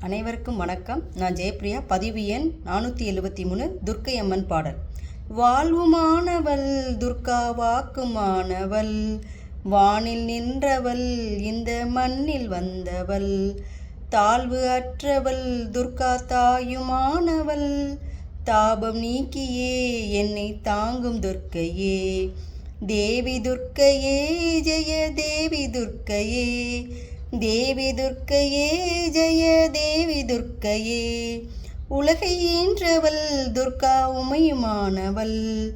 அனைவருக்கும் வணக்கம். நான் ஜெயப்ரியா பதிவு எண் நானூற்றி எழுபத்தி மூணு துர்க்கை அம்மன் பாடல். வாழ்வுமானவள் துர்கா வாக்குமானவள் வானில் நின்றவள் இந்த மண்ணில் வந்தவள் தாழ்வு அற்றவள் துர்கா தாயுமானவள் தாபம் நீக்கியே என்னை தாங்கும் துர்க்கையே. தேவி துர்க்கையே ஜெய தேவி துர்க்கையே. தேவி துர்க்கையே ஜெய தேவி துர்க்கையே உலகை ஈன்றவள் துர்கா உமையுமானவள்.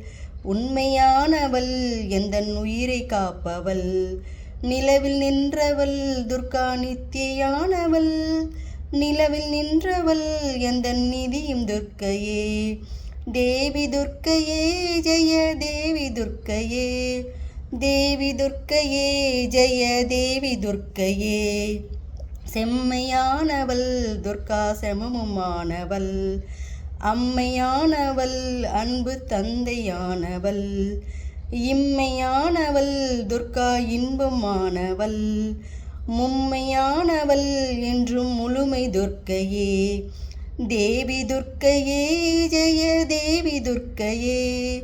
உண்மையானவள் எந்தன் உயிரை காப்பவள்? நிலவில் நின்றவள் துர்கா நித்தியானவள் நிலவில் நின்றவள் எந்தன் நிதியும் துர்க்கையே. தேவி துர்க்கையே ஜெய தேவி துர்க்கையே. தேவி துர்க்கையே ஜெய தேவி துர்க்கையே. செம்மையானவள் துர்கா செமமுமானவள். அம்மையானவள் அன்பு தந்தையானவள். இம்மையானவள் துர்கா இன்பமானவள். மும்மையானவள் என்றும் முழுமை துர்க்கையே. தேவி துர்க்கையே ஜெய தேவி துர்க்கையே.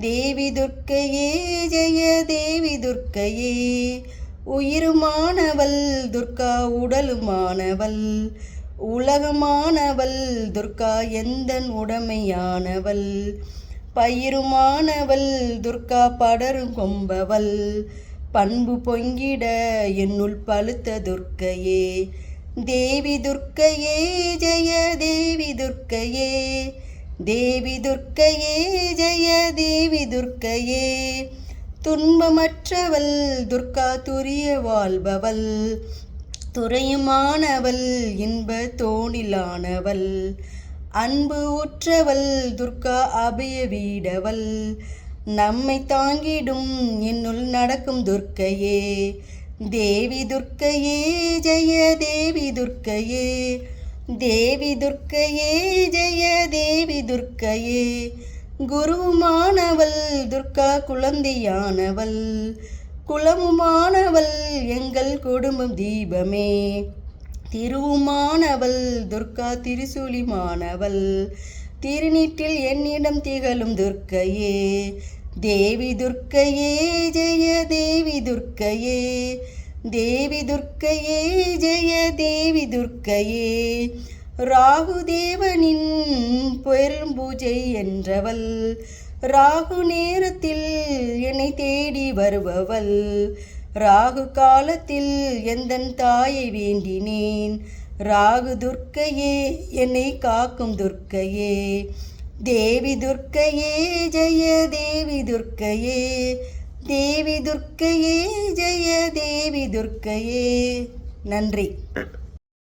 தேவி துர்க்கையே ஜெய தேவி துர்க்கையே. உயிருமானவள் துர்கா உடலுமானவள். உலகமானவள் துர்கா எந்தன் உடமையானவள்? பயிருமானவள் துர்கா படரும் கொம்பவள். பண்பு பொங்கிட என்னுள் பழுத்த துர்க்கையே. தேவி துர்க்கையே ஜெய தேவி துர்க்கையே. தேவி துர்க்கையே ஜெய தேவி துர்க்கையே. துன்பமற்றவள் துர்கா துரிய வாழ்பவள். துறையுமானவள் இன்ப தோணிலானவள். அன்பு உற்றவள் துர்கா அபய வீடவள். நம்மை தாங்கிடும் என்னுள் நடக்கும் துர்க்கையே. தேவி துர்க்கையே ஜெய தேவி துர்க்கையே. தேவி துர்க்கையே ஜெய தேவி துர்க்கையே. குருவுமானவள் துர்கா குழந்தையானவள். குலமுமானவள் எங்கள் குடும்பம் தீபமே. திருவுமானவள் துர்கா திருசூலிமானவள். திருநீட்டில் என்னிடம் திகழும் துர்க்கையே. தேவி துர்க்கையே ஜெய தேவி துர்க்கையே. தேவி துர்க்கையே ஜெய தேவி துர்க்கையே. ராகுதேவனின் பெரும் பூஜை என்றவள் ராகு நேரத்தில் என்னை தேடி வருபவள். ராகு காலத்தில் எந்தன் தாயை வேண்டினேன்? ராகு துர்க்கையே என்னை காக்கும் துர்க்கையே. தேவி துர்க்கையே ஜெய தேவி துர்க்கையே. தேவி துர்க்கையே ஜெய தேவி துர்க்கையே. நன்றி.